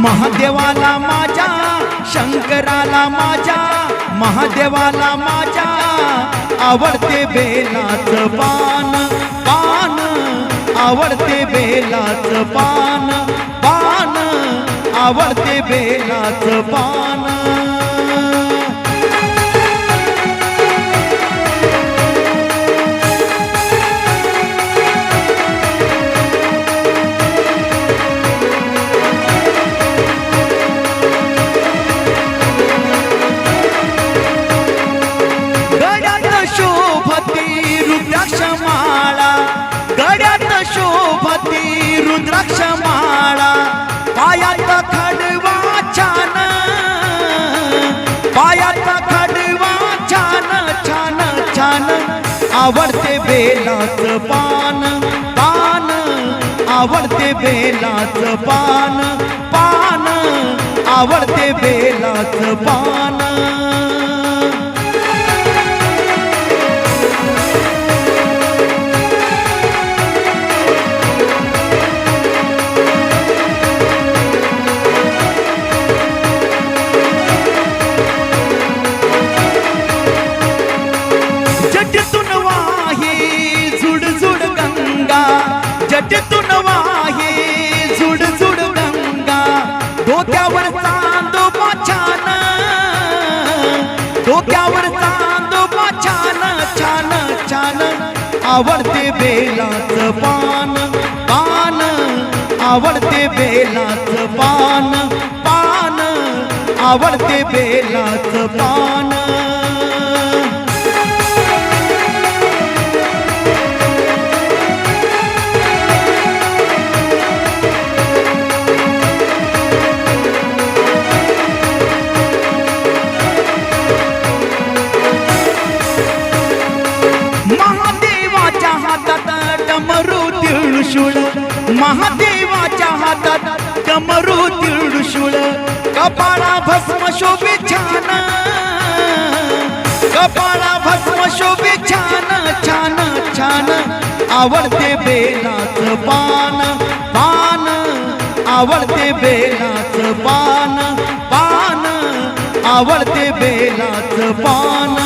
महादेवाला माझ्या शंकराला माझ्या महादेवाला माझ्या. आवडते बेलाचं पान पान. आवडते बेलाचं पान पान. आवडते बेलाचं पान. आवडते बेलाच पान पान. आवडते बेलाच पान पान. आवडते बेलाचं पान. डोक्यावर चांदोबा छान डोक्यावर चांदोबा छान छान छान. आवडते बेलाचं पान पान. आवडते बेलाचं पान पान. आवडते बेलाचं पान. डमरू तिळशुळ. महादेवाच्या हातात डमरू तिळशुळ. कपाळा भस्म शोभे छान. कपाळा भस्म शोभे छान छान छान. आवडते बेलाच पान पान. आवडते बेलाच पान पान. आवडते बेलाच पान.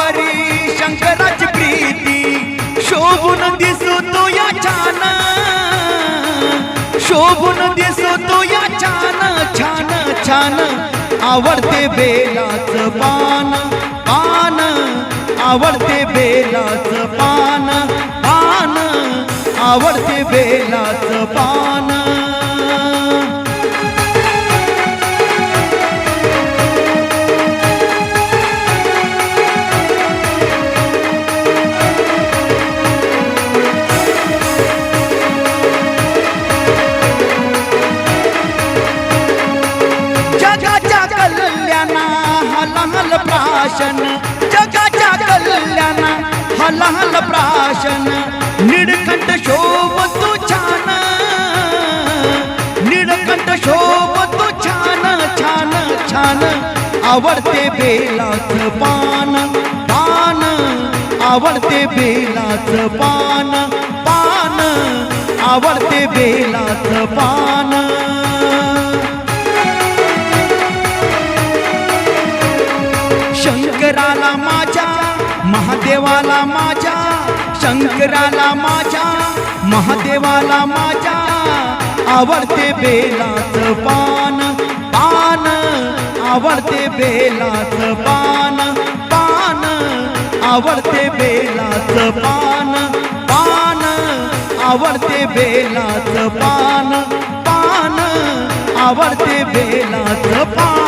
बेलपुष्पावरी शंकराची प्रीती शोभून दिसू तो या छान. शोभून दिसू तो या छान छान छान. आवडते बेलाच पान पान. आवडते बेलाच पान पान. आवडते बेलाचं पान. हलहल प्राशन जगाच्या कल्याणा हलहल प्राशन. निळकंठ शोभ तू छान निळकंठ शोभ तू छान छान छान. आवडते बेलाच पान पान. आवडते बेलाच पान पान. आवडते बेलाचं पान. महादेवाला माझ्या शंकराला माझ्या महादेवाला माझ्या आवडते बेलाचं पान पान आवडते बेलाचं पान पान आवडते बेलाचं पान पान आवडते बेलाचं पान पान आवडते बेलाचं पान.